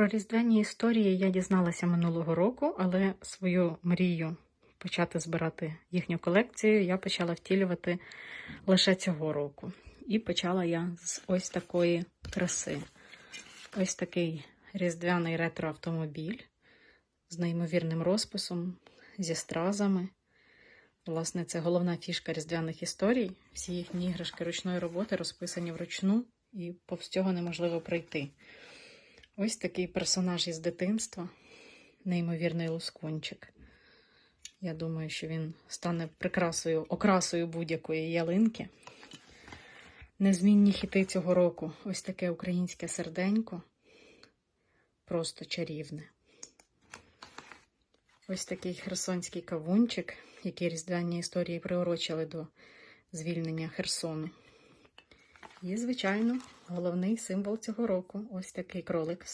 Про різдвяні історії я дізналася минулого року, але свою мрію почати збирати їхню колекцію я почала втілювати лише цього року. І почала я з ось такої краси. Ось такий різдвяний ретроавтомобіль з неймовірним розписом, зі стразами. Власне, це головна фішка різдвяних історій. Всі їхні іграшки ручної роботи розписані вручну, і повз цього неможливо пройти. Ось такий персонаж із дитинства, неймовірний лускончик. Я думаю, що він стане прикрасою, окрасою будь-якої ялинки. Незмінні хіти цього року. Ось таке українське серденько. Просто чарівне. Ось такий херсонський кавунчик, який різдвяні історії приурочили до звільнення Херсону. І, звичайно, головний символ цього року. Ось такий кролик